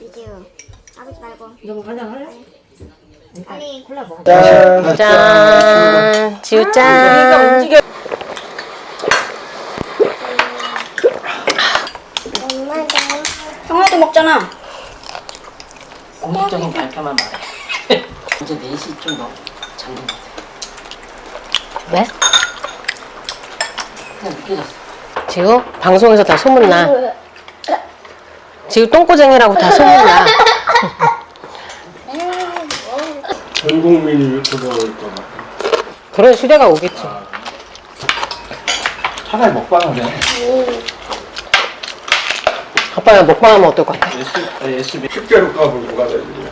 이지우 아버지 말고 너 한잔 할래? 아니 콜라 먹어. 짠. 짠. 지우 짠. 형아도 먹잖아. 공식적인 발표만 말해. 이제 4시 좀 넘, 잠든 것 같아. 왜? 그냥 느껴졌어. 지우 방송에서 다 소문나. 지우 똥꼬쟁이라고 다 소문나. 전 국민이 유튜버 올것 같아. 그런 시대가 오겠지. 차라리 먹방을 해. 아빠가 먹방하면 어떨 것 같아? SB 식재료 값을 누가 내주냐.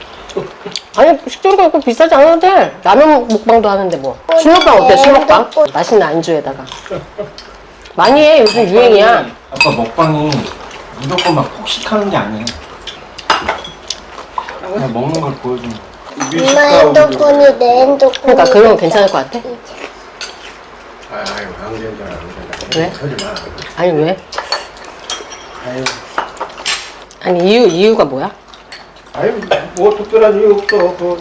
아니 식재료가 그렇게 비싸지 돼. 라면 먹방도 하는데 뭐. 술 먹방 어때? 술 먹방? 맛있는 안주에다가. 많이 해. 요즘 유행이야. 아빠 먹방이 무조건 막 폭식하는 게 아니야. 그냥 먹는 걸 보여주는. 엄마 핸드폰이 내 핸드폰 그러니까 그런 거 괜찮을 것 같아? 아유, 안 괜찮아. 왜? 마. 아니 왜? 아유, 아니 이유 이유가 뭐야? 아유, 뭐 특별한 이유 없어.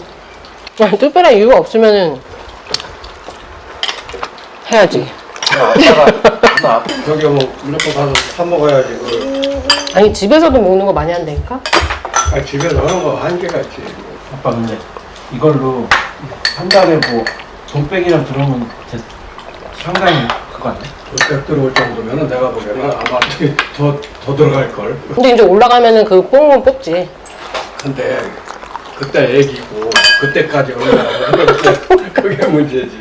그 특별한 이유가 없으면은 해야지. 아빠가 저기 뭐 무조건 가서 사 먹어야지. 그. 아니 집에서도 먹는 거 많이 한다니까? 아, 집에서 하는 거 한계가 있지. 아빠 근데 이걸로 한 달에 뭐 돈백이랑 들어오면 대- 상당히 그거 아니야? 돈백 들어올 정도면은 내가 보기에는 아마 더, 더 들어갈 걸. 근데 이제 올라가면은 그 뽕은 뽑지. 근데 그때 애기고 그때까지 올라가면 그게- 그게 문제지.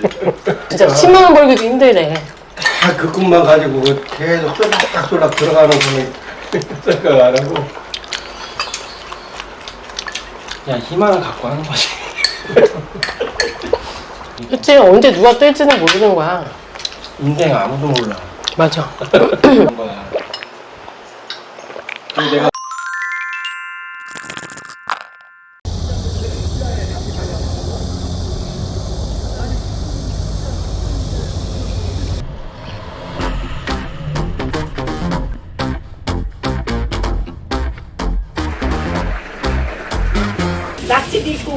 진짜 10만 원 벌기도 힘들네. 다그 꿈만 가지고 그 계속 쏠락쏠락 들어가는 거는 생각 안 하고. 그냥 희망을 갖고 하는 거지. 그치 언제 누가 뜰지는 모르는 거야. 인생 아무도 몰라. 맞아. 그런 거야. 근데 내가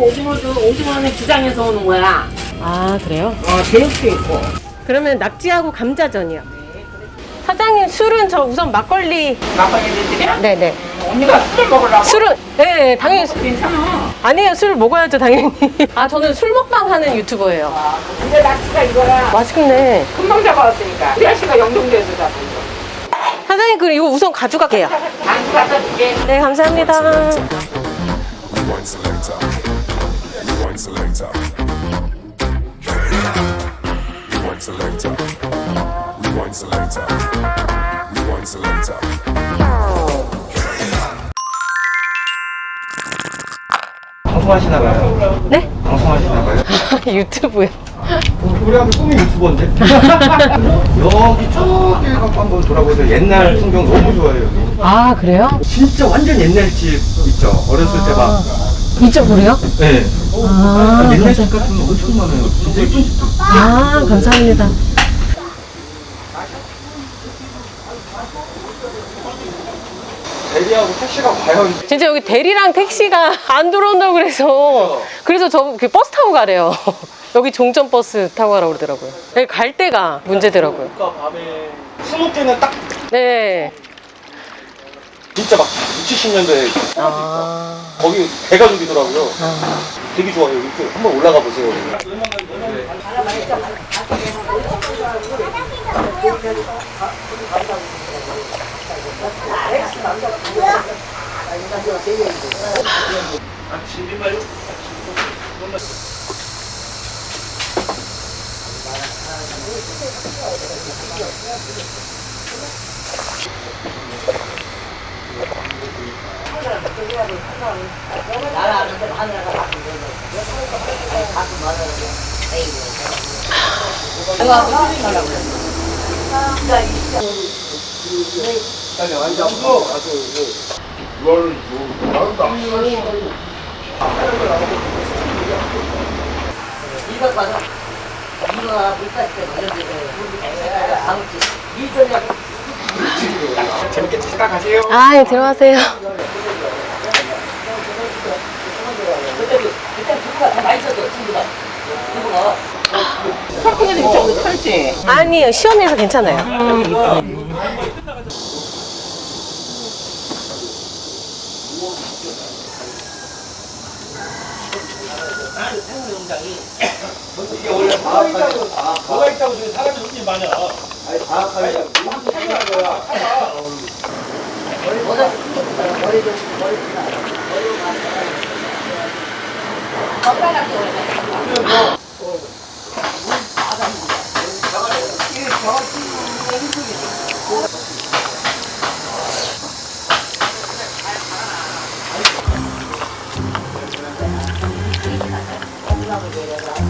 오징어도 오징어는 기장에서 오는 거야. 아 그래요? 어, 제육도 있고. 그러면 낙지하고 감자전이요. 사장님 술은 저 우선 막걸리. 막걸리 드려? 네네. 언니가 술을 먹으려고? 술은 네 당연히 술- 괜찮아. 아니에요 술 먹어야죠 당연히. 아 저는 술 먹방 하는 유튜버예요. 근데 낙지가 이거야. 맛있겠네. 금방 잡아왔으니까. 수야씨가 영동대에서 잡은 거. 사장님 그럼 이거 우선 가져갈게요. 안주 갖다 줄게. 네 감사합니다. Rewind selector. Rewind selector. Rewind selector. Rewind selector. Rewind selector. 방송하시나 봐요. 네? 방송하시나 봐요. 유튜브요. 우리 아들 꿈이 유튜버인데? 여기 저기 갖고 한번 돌아보세요. 옛날 풍경 너무 좋아요, 여기. 아 그래요? 진짜 완전 옛날 집 있죠? 어렸을 때 막. 이쪽으로요? 네. 아, 옛날 집 같은 거 엄청 많아요. 진짜 예쁜 집도. 아 감사합니다. 대리하고 택시가 과연. 진짜 여기 대리랑 택시가 안 들어온다고 그래서 그래서 저 그 버스 타고 가래요. 여기 종점 버스 타고 가라고 그러더라고요. 여기 갈 때가 문제더라고요. 그러니까 밤에 스무 개는 딱 네. 진짜 막 70년대 아, 거기 대가족이더라고요. 아. 되게 좋아요. 이렇게 한번 올라가 보세요. 이거 봐서 이거 물까지 관련돼서 아무튼 일전이라고 재밌게 치다 가세요. 아, 예, 들어가세요. 아니요, 시원해서 괜찮아요. 이게 원래 방학하고 방학하고 사람이 많아. 아니 하는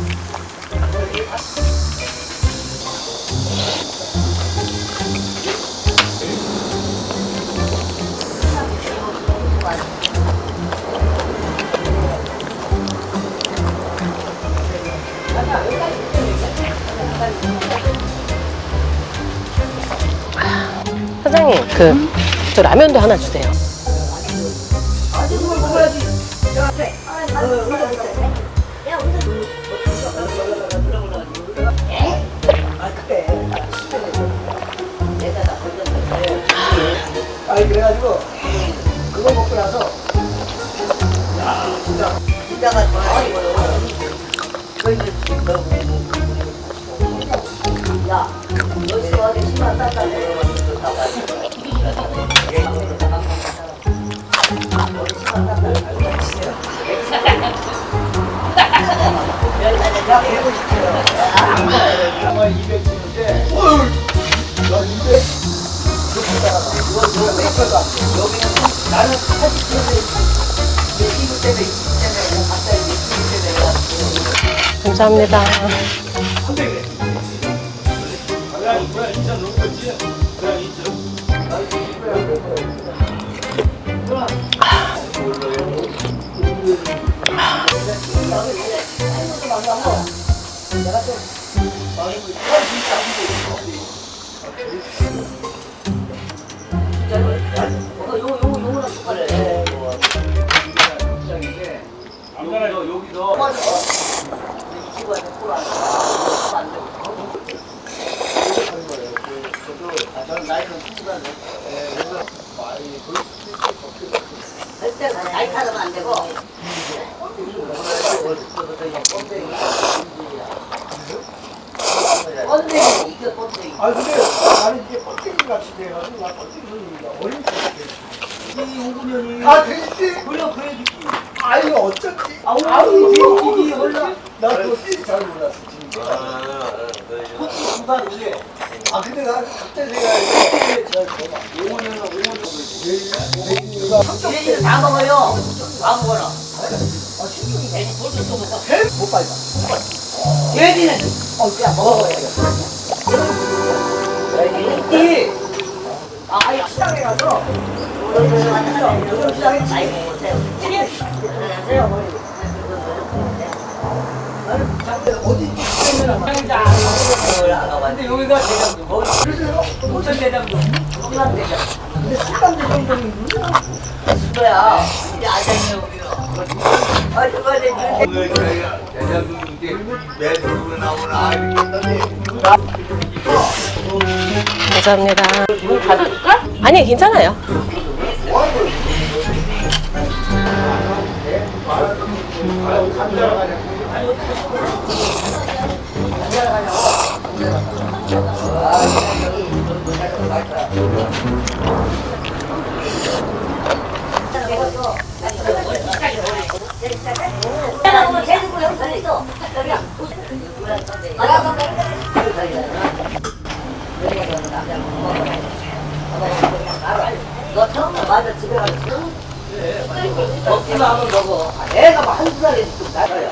라면도 하나 주세요. 그래가지고 그거 먹고 나서 진짜가 좋아요. 야, 야, 배고 싶어요. 아마 200kg인데 너 입에 나는 80kg 내 피부 때문에 이 때문에 그냥 갖다 이제 피부 때문에 해가지고 감사합니다. 나 여기서 절대 나이 타면 안 되고. 번데기 이거 번데기. 아 근데 나는 이게 껍데기 같이 돼가지고 나 껍데기 손님이다 어린 껍데기 이 용구면이 아 되지 그래 그래 주지 아 이거 어쩐지. 아, 아우 오늘 이게 몰라 나 그거 잘 몰랐어 진짜. 껍데기 중간 이게 아 근데 나 갑자기 생각해 제가 용구면은 오늘 내가 얘는 다 먹어요. 다 먹어라. 아 신경이 못 빨다 얘는 어 그냥 먹어야 돼. 이 아, 시장에 가서 시장에 잘 먹으세요. 근데 여기가 대장도 뭐 호천 대장도 성남 대장 근데 식당 대장동이 그거야 이제 아장이 여기로 아 저번에 오늘 저희가 대장님께 매듭으로 나오나 이렇게 했더니 감사합니다. 아니, 괜찮아요. 너 처음 맞아 집에 가서. 먹기만 하면 먹어 애가 막 한두 살에 지금 나가요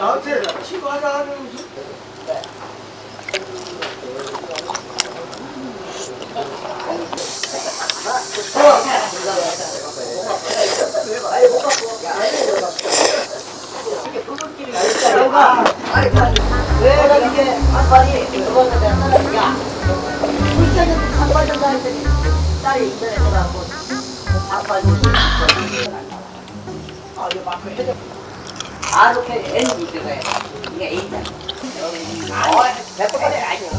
나한테 신고하자 하는 내가 이게 한 발이 그거는 내가 따라니까 불쌍한 한 발이다 했더니 딸이 인터넷에 가고 한 발이 아 이거 막 해줘 아, 이거야. 이게 A다. 어, 백번에 아니야.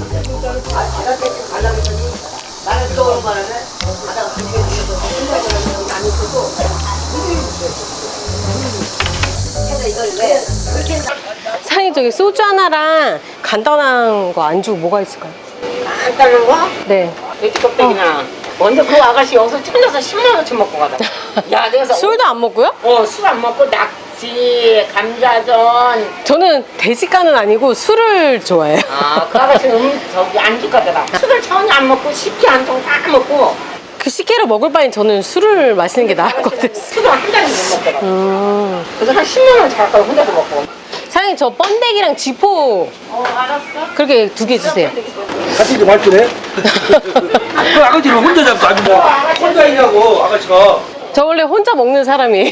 아, 제가 때 가려고 했더니 나는 또 오는 바람에 가다가 그게 뒤에서 생각을 안 있어도 그래서 이걸 왜 그렇게 사장님 저기 소주 하나랑 간단한 거 안주 뭐가 있을까요? 간단한 거? 네. 돼지 껍데기나. 먼저 그 아가씨 여기서 찔러서 10만 원치 먹고 가다. 야, 내가 술도 안 먹고요? 어, 술 안 먹고 낙 지, 감자전. 저는 대식가는 아니고 술을 좋아해요. 아, 그 아가씨는 음, 저기 안주 가더라. 술을 전혀 안 먹고 식혜 한통 다 먹고 그 식혜를 먹을 바엔 저는 술을 마시는 게 나았거든요. 술을 한 잔도 못 먹더라. 음. 그래서 한 10만 원 가까이 혼자서 먹고. 사장님 저 번데기랑 지포 어, 알았어. 그렇게 두 개 주세요. 같이 좀 할줄해? 그 아가씨를 혼자 잡고 아주 뭐 혼자 있냐고 아가씨가 저 원래 혼자 먹는 사람이에요.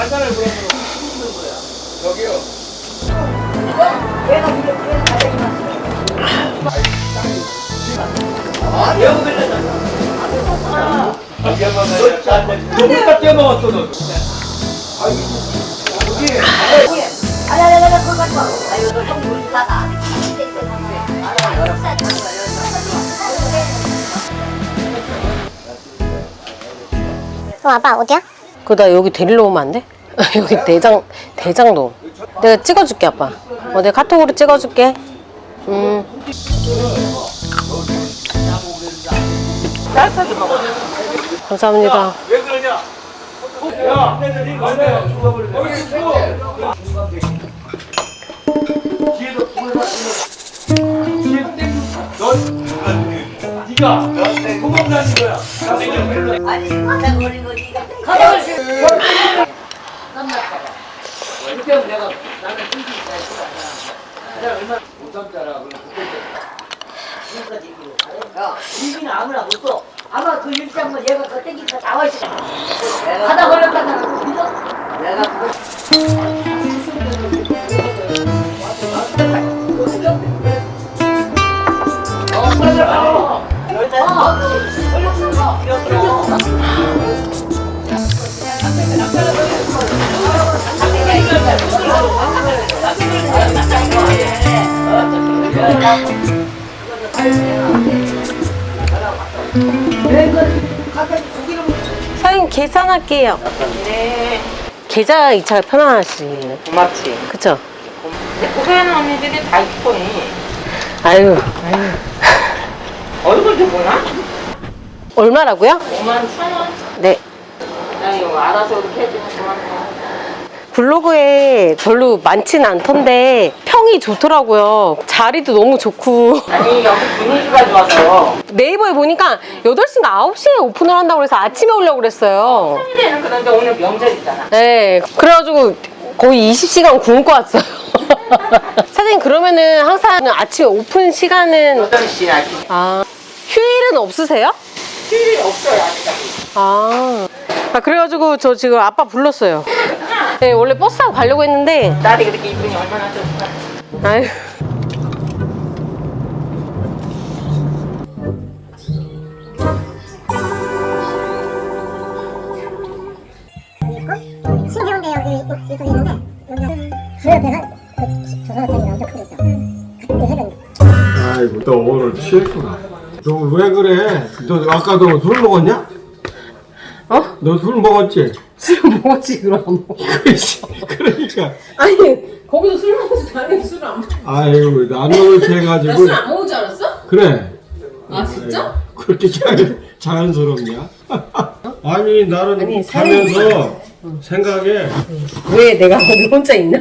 가 죽겠다. 이거 써가지고. 감사합니다. 너무다 떼먹었어 너 아야야 야 그거 가지 마. 아유 너좀 물타다. 어, 아빠 어디야? 나 여기 데리러 오면 안 돼? 여기 대장, 대장도. 내가 찍어줄게, 아빠. 어, 내가 카톡으로 찍어줄게. 음. 감사합니다. 야, 네가 구멍 나는 거야. 나 땡겨. 아니 가다 걸린 거지. 가 이렇게 하면 내가 나는 힘이 있다 했어. 못 참잖아. 그럼 그때 야, 이빈은 아무나 못 써. 아마 그 일장은 얘가 그 땡기니까 나와 있어. 가다 걸렸다잖아. 믿어? 내가 그거 사장님, 계산할게요. 네. 계좌 이체가 편안하시네요. 고맙지. 그쵸? 고개하는 언니들이 다 이쁘니. 아유, 얼굴 좀 보나? 얼마라고요? 5만 천 원? 네. 나 이거 알아서 이렇게 해주면 고맙네. 블로그에 별로 많진 않던데 평이 좋더라고요. 자리도 너무 좋고. 아니, 여기 분위기가 좋아서. 네이버에 보니까 8시인가 9시에 오픈을 한다고 그래서 아침에 오려고 그랬어요. 평일에는 그런데 오늘 명절이잖아. 네. 그래가지고 거의 20시간 굶고 왔어요. 사장님, 그러면은 항상 아침에 오픈 시간은 8시 아직. 아, 휴일은 없으세요? 휴일이 없어요, 아직까지. 아. 아, 그래가지고 저 지금 아빠 불렀어요. 네, 원래 버스 타고 가려고 했는데, 딸이 그렇게 이쁜이 얼마나 좋을까. 아유. 신기한데 여기 이렇게 있는데 여기가 그 조선호텔이 엄청 해변 아이고 너 오늘 취했구나 너 왜 그래 너 아까 너 술 먹었냐? 어? 너술 먹었지? 술 먹었지, 그럼. 그렇지 그러니까 아니, 거기서 술 먹어서 당연히 술을 안 먹 아이고 나는 취해가지고 술안 먹을 줄 알았어? 그래 아, 진짜? 그렇게 자연, 자연스럽냐? 아니 나는 아니, 가면서 생각에 왜 내가 거기 혼자 있나?